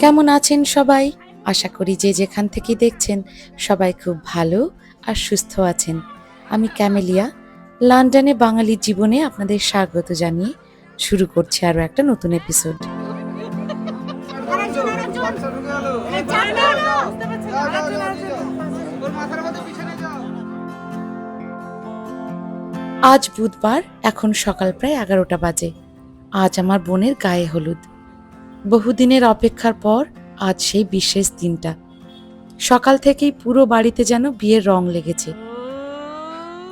কেমন আছেন সবাই? আশা করি যে যেখান থেকে দেখছেন সবাই খুব ভালো আর সুস্থ আছেন। আমি ক্যামেলিয়া। লন্ডনে বাঙালির জীবনে আপনাদের স্বাগত জানিয়ে শুরু করছি আরও একটা নতুন এপিসোড আজ বুধবার, এখন সকাল প্রায় এগারোটা বাজে। আজ আমার বোনের গায়ে হলুদ। বহুদিনের অপেক্ষার পর আজ সেই বিশেষ দিনটা। সকাল থেকেই পুরো বাড়িতে যেন বিয়ের রং লেগেছে।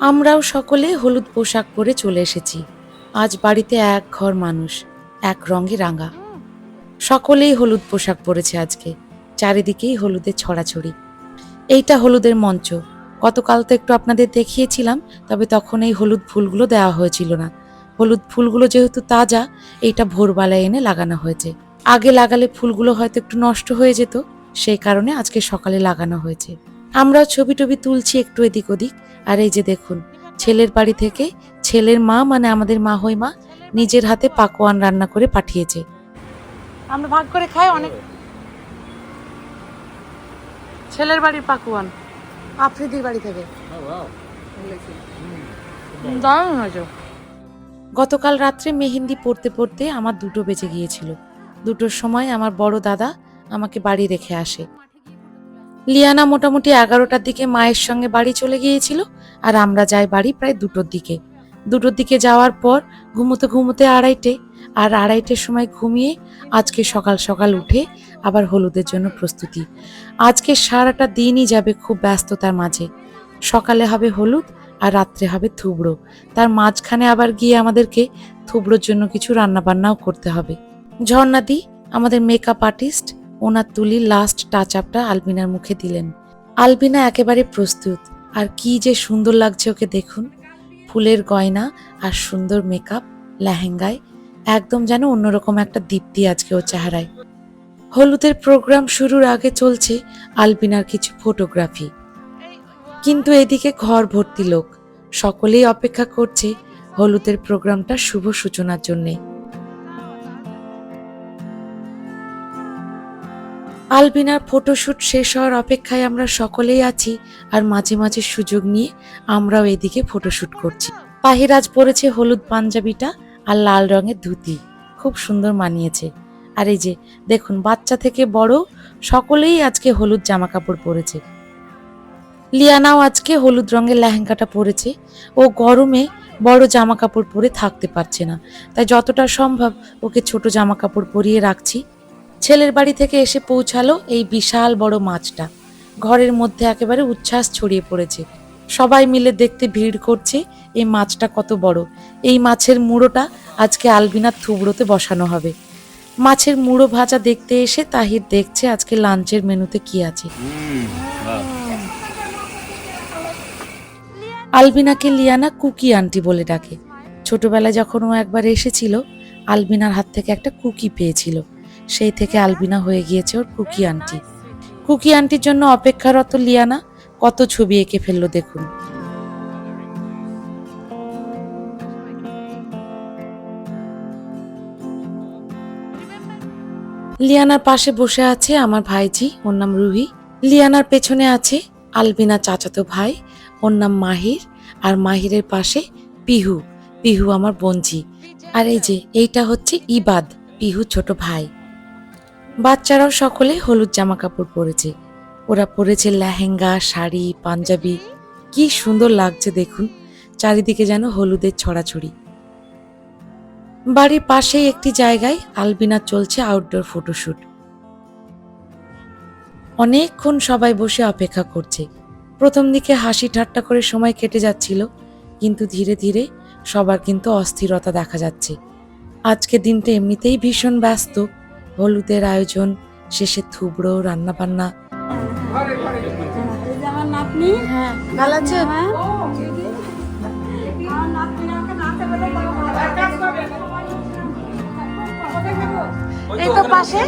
আমরাও সকলে হলুদ পোশাক পরে চলে এসেছি। আজ বাড়িতে এক ঘর মানুষ, এক রঙে রাঙা। সকলেই হলুদ পোশাক পরেছে আজকে, চারিদিকেই হলুদের ছড়াছড়ি। এইটা হলুদের মঞ্চ। গতকাল তো একটু আপনাদের দেখিয়েছিলাম, তবে তখন এই হলুদ ফুলগুলো দেওয়া হয়েছিল না। হলুদ ফুলগুলো যেহেতু তাজা এইটা ভোরবেলায় এনে লাগানো হয়েছে। আগে লাগালে ফুলগুলো হয়তো একটু নষ্ট হয়ে যেত সেই কারণে আজকে সকালে লাগানো হয়েছে। আমরাও ছবি টবি তুলছি একটু এদিক ওদিক আর এই যে দেখুন ছেলের বাড়ি থেকে ছেলের মা মানে আমাদের মা হই মা নিজের হাতে পাকোয়ান রান্না করে পাঠিয়েছে। আমরা ভাগ করে খাই অনেক। ছেলের বাড়ির পাকোয়ান আফ্রিদির বাড়ি থেকে। দারুণ হয়েছে। গতকাল রাত্রে মেহেন্দি পড়তে পড়তে আমার দুটো বেজে গিয়েছিল। দুটোর সময় আমার বড় দাদা আমাকে বাড়ি রেখে আসে। লিয়ানা মোটামুটি এগারোটার দিকে মায়ের সঙ্গে বাড়ি চলে গিয়েছিল আর আমরা যাই বাড়ি প্রায় দুটোর দিকে। দুটোর দিকে যাওয়ার পর ঘুমোতে ঘুমোতে আড়াইটে আর আড়াইটের সময় ঘুমিয়ে আজকে সকাল সকাল উঠে আবার হলুদের জন্য প্রস্তুতি। আজকে সারাটা দিনই যাবে খুব ব্যস্ততার মাঝে। সকালে হবে হলুদ আর রাত্রে হবে থুবড়ো। তার মাঝখানে আবার গিয়ে আমাদেরকে থুবড়োর জন্য কিছু রান্নাবান্নাও করতে হবে। ঝর্ণাদি আমাদের মেকআপ আর্টিস্ট ওনার তুলি লাস্ট টাচ আপটা আলবিনার মুখে দিলেন। আলবিনা একেবারে প্রস্তুত। আর কি যে সুন্দর লাগছে ওকে দেখুন। ফুলের গয়না আর সুন্দর মেকআপ লেহেঙ্গায়, একদম যেন অন্যরকম একটা দীপ্তি আজকে ও চেহারায়। হলুদের প্রোগ্রাম শুরুর আগে চলছে আলবিনার কিছু ফটোগ্রাফি কিন্তু এদিকে ঘর ভর্তি লোক। সকলেই অপেক্ষা করছে হলুদের প্রোগ্রামটা শুভ সূচনার জন্যে। আলবিনার ফটোশুট শেষ হওয়ার অপেক্ষায় আমরা সকলেই আছি আর মাঝে মাঝে সুযোগ নিয়ে আমরাও এদিকে ফটোশ্যুট করছি। পাহিরাজ পরেছে হলুদ পাঞ্জাবিটা আর লাল রঙের ধুতি। খুব সুন্দর মানিয়েছে। আর এই যে, দেখুন, বাচ্চা থেকে বড় সকলেই আজকে হলুদ জামা কাপড় পরেছে। লিয়ানাও আজকে হলুদ রঙের লেহেঙ্গাটা পরেছে। ও গরমে বড় জামা কাপড় পরে থাকতে পারছে না। তাই যতটা সম্ভব ওকে ছোট জামা কাপড় পরিয়ে রাখছি। ছেলের বাড়ি থেকে এসে পৌঁছালো এই বিশাল বড় মাছটা। ঘরের মধ্যে একেবারে উচ্ছ্বাস ছড়িয়ে পড়েছে। সবাই মিলে দেখতে ভিড় করছে এই মাছটা কত বড়। এই মাছের মুড়োটা আজকে আলবিনার থুবড়োতে বসানো হবে। মাছের মুড়ো ভাজা দেখতে এসে তাহির দেখছে আজকে লাঞ্চের মেনুতে কি আছে। আলবিনাকে লিয়ানা কুকি আন্টি বলে ডাকে। ছোটবেলায় যখন ও একবার এসেছিল, আলবিনার হাত থেকে একটা কুকি পেয়েছিল। সেই থেকে আলবিনা হয়ে গিয়েছে ওর কুকি আন্টি। কুকি আন্টির জন্য অপেক্ষারত লিয়ানা কত ছবি এঁকে ফেলল দেখুন। লিয়ানার পাশে বসে আছে আমার ভাইজি, ওর নাম রুহি। লিয়ানার পেছনে আছে আলবিনা চাচাতো ভাই ওর নাম মাহির আর মাহিরের পাশে পিহু। পিহু আমার বোনজি। আর এই যে, এইটা হচ্ছে ইবাদ, পিহু ছোট ভাই। বাচ্চারাও সকলে হলুদ জামা কাপড় পরেছে। ওরা পরেছে লেহেঙ্গা, শাড়ি, পাঞ্জাবি। কি সুন্দর লাগছে দেখুন, চারিদিকে যেন হলুদের ছড়াছড়ি। বাড়ির পাশেই একটি জায়গায় আলবিনা চলছে আউটডোর ফটোশুট অনেকক্ষণ সবাই বসে অপেক্ষা করছে। প্রথম দিকে হাসি ঠাট্টা করে সময় কেটে যাচ্ছিল কিন্তু ধীরে ধীরে সবার কিন্তু অস্থিরতা দেখা যাচ্ছে। আজকে দিনটা এমনিতেই ভীষণ ব্যস্ত। হলুদের আয়োজন শেষে থুবড়ো রান্নাবান্না। হ্যাঁ ভালো আছে? এই তো পাশে।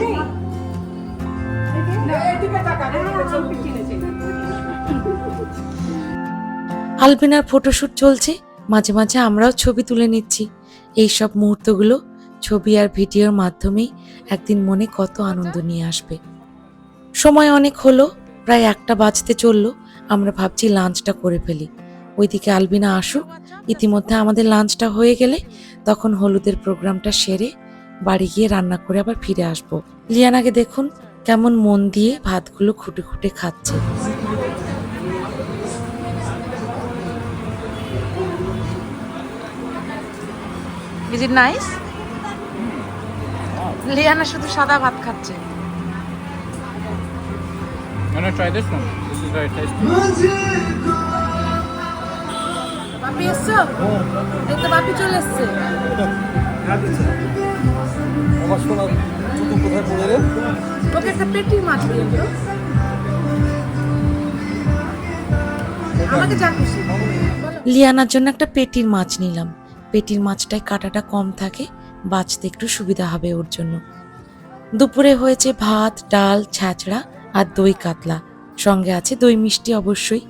আলবিনার ফটোশ্যুট চলছে, মাঝে মাঝে আমরাও ছবি তুলে নিচ্ছি। এই সব মুহূর্তগুলো ছবি আর ভিডিওর মাধ্যমেই একদিন মনে কত আনন্দ নিয়ে আসবে। সময় অনেক হলো, প্রায় একটা বাজতে চলল, আমরা ভাবছি লাঞ্চটা করে ফেলি। ওইদিকে আলবিনা আসুক, ইতিমধ্যে আমাদের লাঞ্চটা হয়ে গেলে তখন হলুদের প্রোগ্রামটা সেরে বাড়ি গিয়ে রান্না করে আবার ফিরে আসব। লিয়ানাকে দেখুন, কেমন মন দিয়ে ভাতগুলো খুঁটে খুঁটে খাচ্ছে। ইজ ইট নাইস লিয়ানা শুধু সাদা ভাত খাচ্ছে। I'm gonna try this one. This is very tasty. বাপি এসছো? এই তো বাপি চলে এসছে। ওকে একটা পেটির মাছ দিয়ে দিও। আমাকে যা লিয়ানার জন্য একটা পেটির মাছ নিলাম। পেটির মাছটায় কাটাটা কম থাকে, বাঁচতে একটু সুবিধা হবে ওর জন্য। দুপুরে হয়েছে ভাত, ডাল, ছ্যাঁচড়া আর দই কাতলা। সঙ্গে আছে দই মিষ্টি অবশ্যই।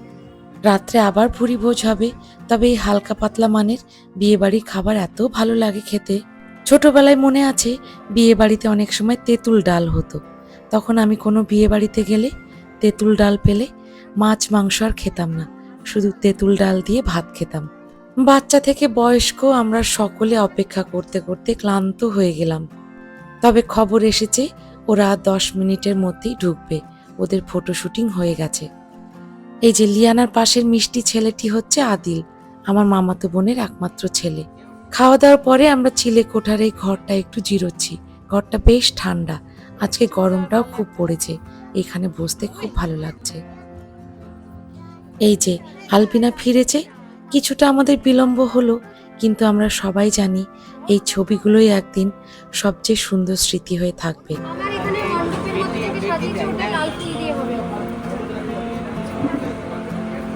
রাত্রে আবার ভুরি ভোজ হবে, তবে এই হালকা পাতলা মানের বিয়েবাড়ির খাবার এত ভালো লাগে খেতে। ছোটবেলায় মনে আছে বিয়ে বাড়িতে অনেক সময় তেঁতুল ডাল হতো। তখন আমি কোনো বিয়ে বাড়িতে গেলে তেঁতুল ডাল পেলে মাছ, মাংস আর খেতাম না। শুধু তেঁতুল ডাল দিয়ে ভাত খেতাম। বাচ্চা থেকে বয়স্ক আমরা সকলে অপেক্ষা করতে করতে ক্লান্ত হয়ে গেলাম। তবে খবর এসেছে, ওরা দশ মিনিটের মধ্যেই ঢুকবে। ওদের ফটো শুটিং হয়ে গেছে। এই যে লিয়ানার পাশের মিষ্টি ছেলেটি হচ্ছে আদিল, আমার মামাতো বোনের একমাত্র ছেলে। খাওয়া দাওয়ার পরে আমরা চিলে কোঠার এই ঘরটা একটু জিরোচ্ছি। ঘরটা বেশ ঠান্ডা। আজকে গরমটাও খুব পড়েছে। এখানে বসতে খুব ভালো লাগছে। এই যে, আলপিনা ফিরেছে। কিছুটা আমাদের বিলম্ব হলো কিন্তু আমরা সবাই জানি এই ছবিগুলোই একদিন সবচেয়ে সুন্দর স্মৃতি হয়ে থাকবে। আমার এখানে মণ্ডপের মধ্যে থেকে সাজিয়েছে ওটা লাল ফুল দিয়ে হবে।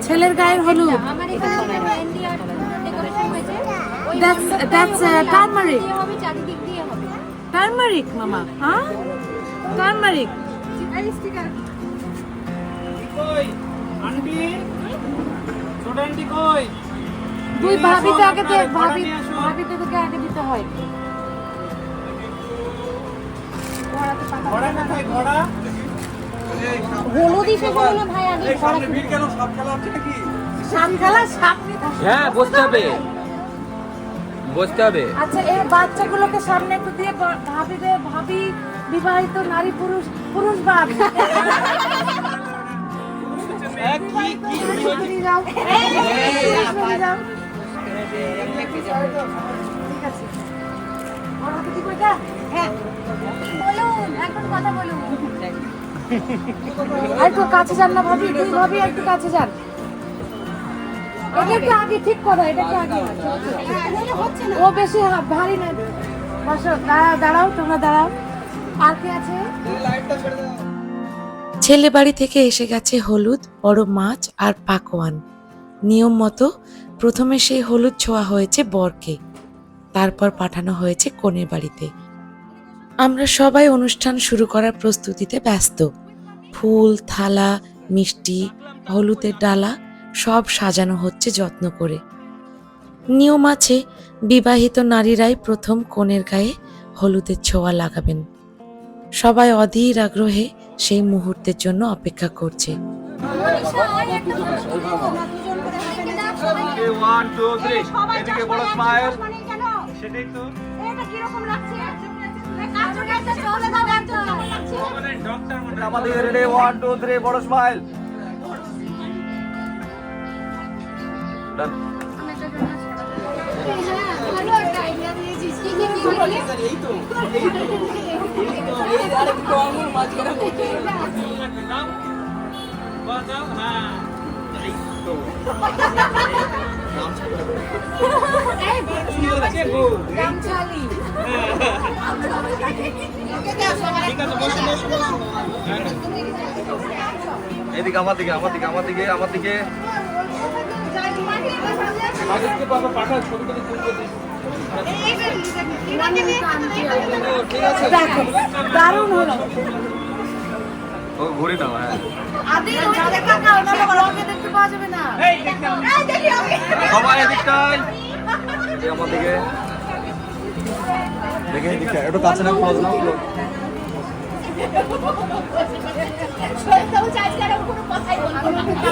ছেলের গায়ের হলুদ। that's, uh, টার্মারিক মামা। হ্যাঁ টার্মারিক আন্টি। ছোট আন্টি কই? তুই নিয়ে ভাবি তো আগে ভাবি নিয়ে ভাবি তো তোকে আগে দিতে হয়? ঘোড়া কোথায় ঘোড়া? হলুদই শেষ হলো না ভাই আগে এই ভিড় কেন? সাপ খেলা হচ্ছে নাকি? সাপ খেলা সাপ হ্যাঁ বসতে হবে। বসতে হবে। আচ্ছা এই বাচ্চাগুলোকে সামনে একটু দিয়ে ভাবি ভাবি বিবাহিত নারী পুরুষ পুরুষ বাপ একটু কাছে যান না ভাবি তুই ভাবি একটু কাছে যান। এটা একটু আগে ঠিক করো এটা একটু আগে। ও বেশি ভারী না বসো দাঁড়াও দাঁড়াও তোমরা দাঁড়াও। আর কে আছে? ছেলে বাড়ি থেকে এসে গেছে হলুদ, বড় মাছ আর পাকোয়ান। নিয়ম মতো প্রথমে সেই হলুদ ছোঁয়া হয়েছে বরকে, তারপর পাঠানো হয়েছে কনের বাড়িতে। আমরা সবাই অনুষ্ঠান শুরু করার প্রস্তুতিতে ব্যস্ত। ফুল, থালা, মিষ্টি, হলুদের ডালা সব সাজানো হচ্ছে যত্ন করে। নিয়ম আছে, বিবাহিত নারীরাই প্রথম কনের গায়ে হলুদের ছোঁয়া লাগাবেন। সবাই অধীর আগ্রহে সেই মুহূর্তের জন্য অপেক্ষা করছে। আমাদের ওয়ান টু থ্রি বড় স্মাইল ডান এদিকে আমার দিকে আমার দিকে আমার দিকে আমার দিকে দারুণ হলো। ও ঘুরে দাও হ্যাঁ। সবাই এদিকটাই আমার দিকে। দেখে দেখে একটু কাছে না ক্লোজ না close। ঠিক আছে ভিডিও করো পানি কিছু পানি কিছু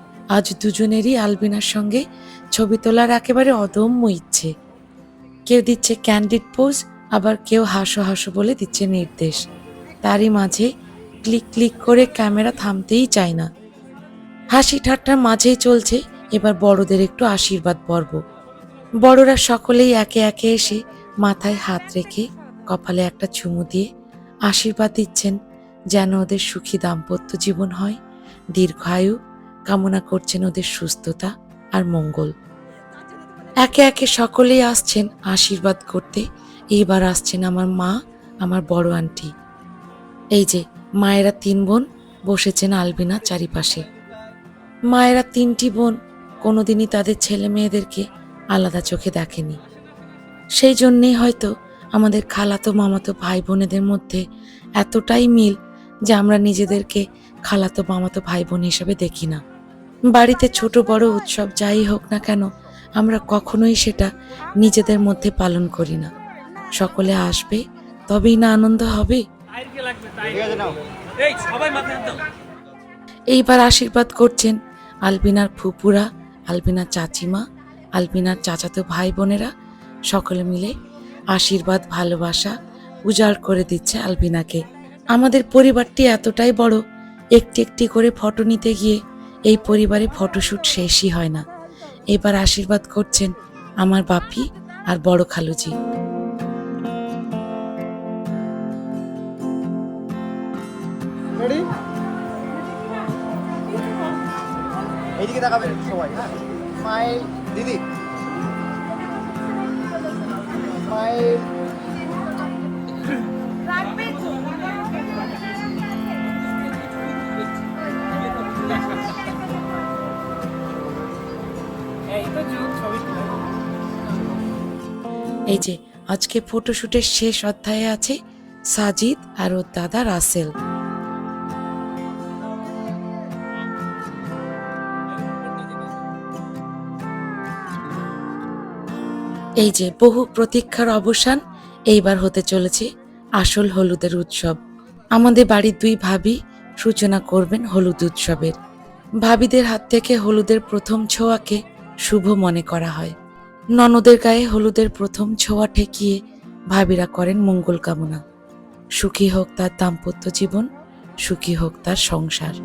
আজ দুজনেরই আলবিনার সঙ্গে ছবি তোলার একেবারে অদম্য ইচ্ছে। কেউ দিচ্ছে ক্যান্ডিড পোজ আবার কেউ হাসো হাসো বলে দিচ্ছে নির্দেশ। তারই মাঝে ক্লিক ক্লিক করে ক্যামেরা থামতেই চায় না। হাসি ঠাট্টার মাঝেই চলছে এবার বড়দের একটু আশীর্বাদ পর্ব। বড়রা সকলেই একে একে এসে মাথায় হাত রেখে কপালে একটা চুমু দিয়ে আশীর্বাদ দিচ্ছেন, যেন ওদের সুখী দাম্পত্য জীবন হয় দীর্ঘায়ু কামনা করছেন ওদের সুস্থতা আর মঙ্গল। একে একে সকলেই আসছেন আশীর্বাদ করতে। এইবার আসছেন আমার মা, আমার বড় আন্টি। এই যে, মায়েরা তিন বোন, বসেছেন আলবিনা চারিপাশে। মায়েরা তিনটি বোন, কোনোদিনই তাদের ছেলে মেয়েদেরকে আলাদা চোখে দেখেনি। সেই জন্যেই হয়তো আমাদের খালাতো, মামাতো ভাই বোনেদের মধ্যে এতটাই মিল যে আমরা নিজেদেরকে খালাতো, মামাতো ভাই বোন হিসেবে দেখি না। বাড়িতে ছোট বড় উৎসব যাই হোক না কেন, আমরা কখনোই সেটা নিজেদের মধ্যে পালন করি না। সকলে আসবে, তবেই না আনন্দ হবে। এইবার আশীর্বাদ করছেন আলবিনার ফুপুরা, আলবিনার চাচিমা, আলবিনার চাচাতো ভাই বোনেরা। সকলে মিলে আশীর্বাদ, ভালোবাসা উজাড় করে দিচ্ছে আলবিনাকে। আমাদের পরিবারটি এতটাই বড়, একটি একটি করে ফটো নিতে গিয়ে এই পরিবারে ফটোশ্যুট শেষই হয় না। এবার আশীর্বাদ করছেন আমার বাপি আর বড় খালুজি। রেডি এইদিকে তাকাবেন সবাই হ্যাঁ? দিদি। তো? এই যে, আজকে ফটোশুটের শেষ অধ্যায়ে আছে সাজিদ আর ওর দাদা রাসেল। এই যে, বহু প্রতীক্ষার অবসান এইবার হতে চলেছে আসল হলুদের উৎসব। আমাদের বাড়ির দুই ভাবি সূচনা করবেন হলুদ উৎসবের। ভাবিদের হাত থেকে হলুদের প্রথম ছোঁয়াকে শুভ মনে করা হয়। ননদের গায়ে হলুদের প্রথম ছোঁয়া ঠেকিয়ে ভাবিরা করেন মঙ্গল কামনা। সুখী হোক তার দাম্পত্য জীবন, সুখী হোক তার সংসার।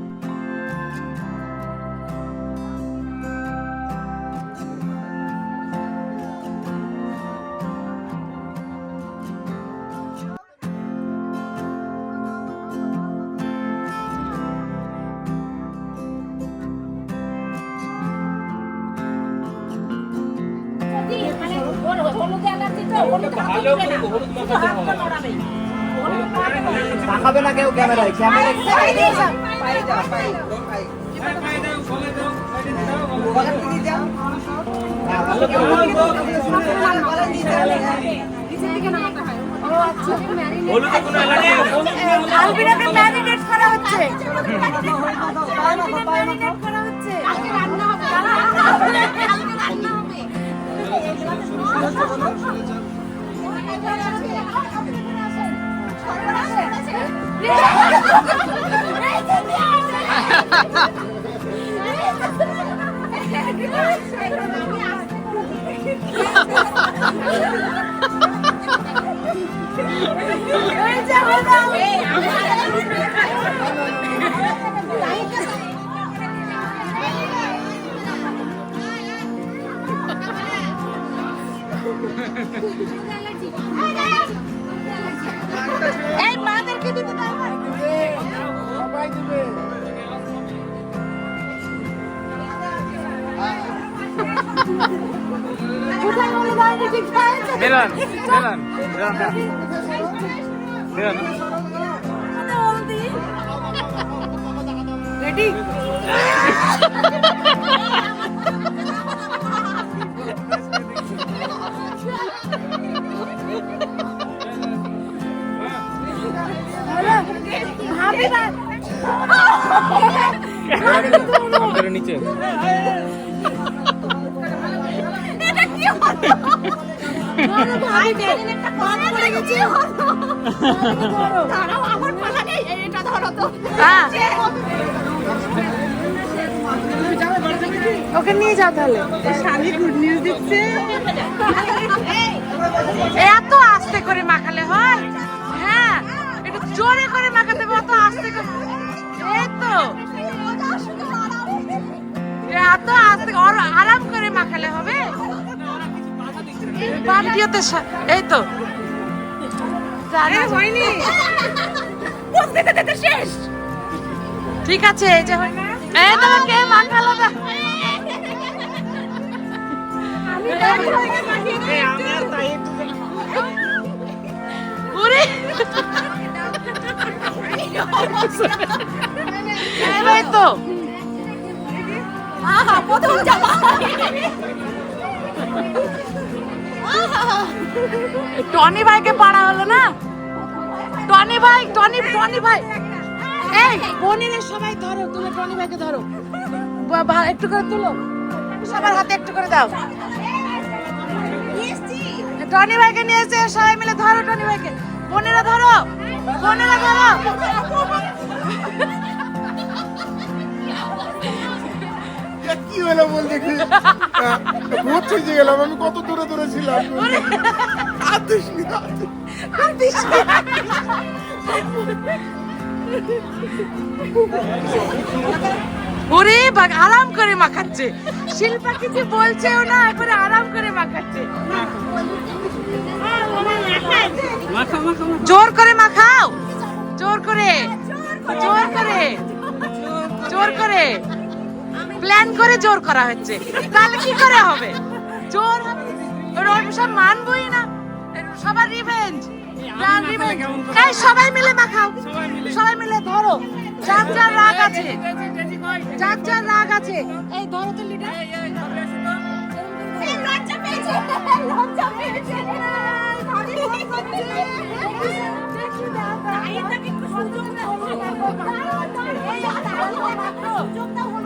হলুদে কোনো অ্যালার্জি আলবিনাকে marinate করা। কোথায় বলে দাও ঠিক আছে মিলন মিলন মিলন রেডি ভাবি না আপনার নিচে ওকে নিয়ে যাও তাহলে। স্বামী গুড নিউজ দিচ্ছে। এত আস্তে করে মাখালে হয়? হ্যাঁ একটু জোরে করে মাখাতে হবে অত আস্তে করে। এই তো। এত আস্তে আর আরাম করে মাখালে হবে? ভিডিওতে এই তো। শেষ। ঠিক আছে এই যে না। এই তোমার কে মাখালো না তো। আহা প্রথম জামা। টনি ভাইকে পাড়া হলো না? টনি ভাই, টনি টনি ভাই। এই বোনের সবাই ধরো, তুমি টনি ভাইকে ধরো। একটু করে তুলো। সবার হাতে একটু করে দাও। টনি ভাইকে নিয়ে এসে সবাই মিলে ধরো, টনি ভাইকে। বোনেরা ধরো বোনেরা ধরো। কি হলো বল দেখি ভোট ছেড়ে গেলাম, আমি কত দূরে দূরে ছিলাম ওরে আরাম করে মাখাচ্ছে। শিল্পা কিছু বলছেও না এবারে আরাম করে মাখাচ্ছে। জোর করে মাখাও। জোর করে। জোর করে। জোর করে। প্ল্যান করে জোর করা হচ্ছে তাহলে কি করে হবে জোর হবে সব মানবই না সবার রিভেঞ্জ এই সবাই মিলে মাখাও সবাই মিলে ধরো যার যার রাগ আছে যার যার রাগ আছে এই ধরো তো লিডার লজ্জা পেয়েছে লজ্জা পেয়েছে না সুযোগ হলো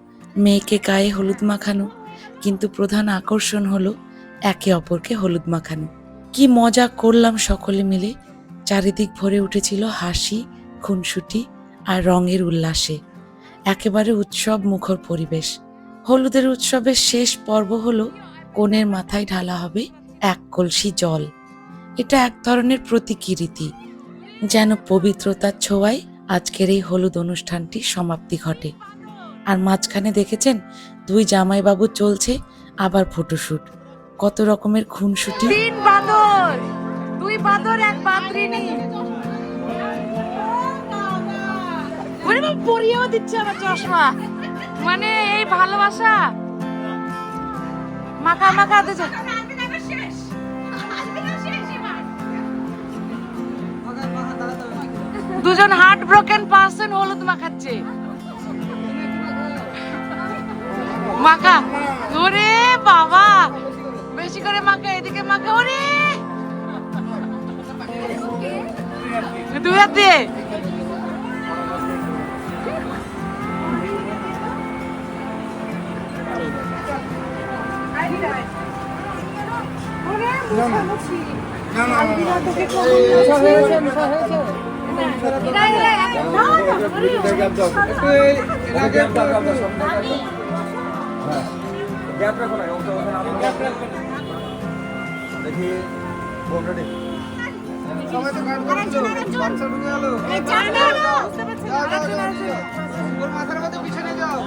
মেয়েকে গায়ে হলুদ মাখানো, কিন্তু প্রধান আকর্ষণ হলো একে অপরকে হলুদ মাখানো। কি মজা করলাম সকলে মিলে। চারিদিক ভরে উঠেছিল হাসি, খুনসুটি আর রঙের উল্লাসে। একেবারে উৎসব মুখর পরিবেশ। হলুদের উৎসবের শেষ পর্ব হলো কনের মাথায় ঢালা হবে এক কলসি জল। এটা এক ধরনের প্রতীকী রীতি যেন পবিত্রতার ছোঁয়ায় আজকের এই হলুদ অনুষ্ঠানটি সমাপ্তি ঘটে। আর মাঝখানে দেখেছেন দুই জামাইবাবু চলছে আবার ফটোশুট। কত রকমের খুনসুটি। তিন বাদর। দুই বাদর, এক বাদরিনী পরিয়েও দিচ্ছে আমার চশমা। মানে এই ভালোবাসা। মাখা মাখা দিচ্ছে দুজন হার্ট ব্রোকেন পার্সন হলুদ মাখাচ্ছে। মাখা ওরে বাবা বেশি করে মাখা এদিকে মাখা ওরে দুই হাত দিয়ে গ্যাপ রাখো না ওটা ওখানে দেখি গেল এই চারটা যাও যাও যাও যাও।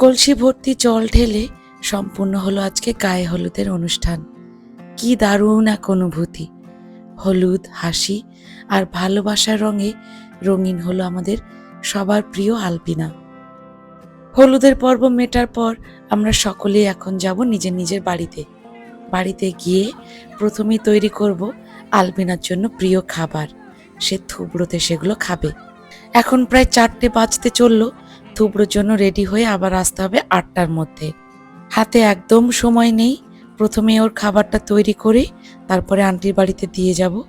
কলসি ভর্তি জল ঢেলে সম্পূর্ণ হলো আজকে গায়ে হলুদের অনুষ্ঠান। কি দারুণ এক অনুভূতি। হলুদ, হাসি আর ভালোবাসার রঙে রঙিন হলো আমাদের সবার প্রিয় আলপিনা। হলুদের পর্ব মেটার পর আমরা সকলেই এখন যাব নিজের নিজের বাড়িতে। বাড়িতে গিয়ে প্রথমেই তৈরি করব আলপিনার জন্য প্রিয় খাবার। সে থুবড়োতে সেগুলো খাবে। এখন প্রায় চারটে বাজতে চলল থুবড়োর জন্য রেডি হয়ে আবার আসতে হবে আটটার মধ্যে। হাতে একদম সময় নেই। প্রথমে ওর খাবারটা তৈরি করে তারপরে আন্টির বাড়িতে দিয়ে যাব।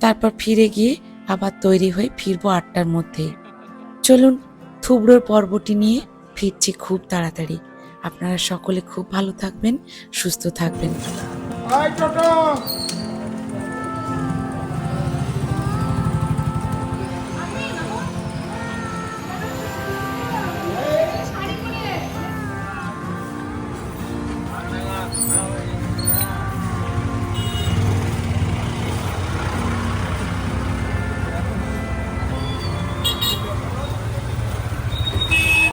তারপর ফিরে গিয়ে আবার তৈরি হয়ে ফিরবো আটটার মধ্যে। চলুন, থুবড়োর পর্বটি নিয়ে ফিরছি খুব তাড়াতাড়ি। আপনারা সকলে খুব ভালো থাকবেন, সুস্থ থাকবেন।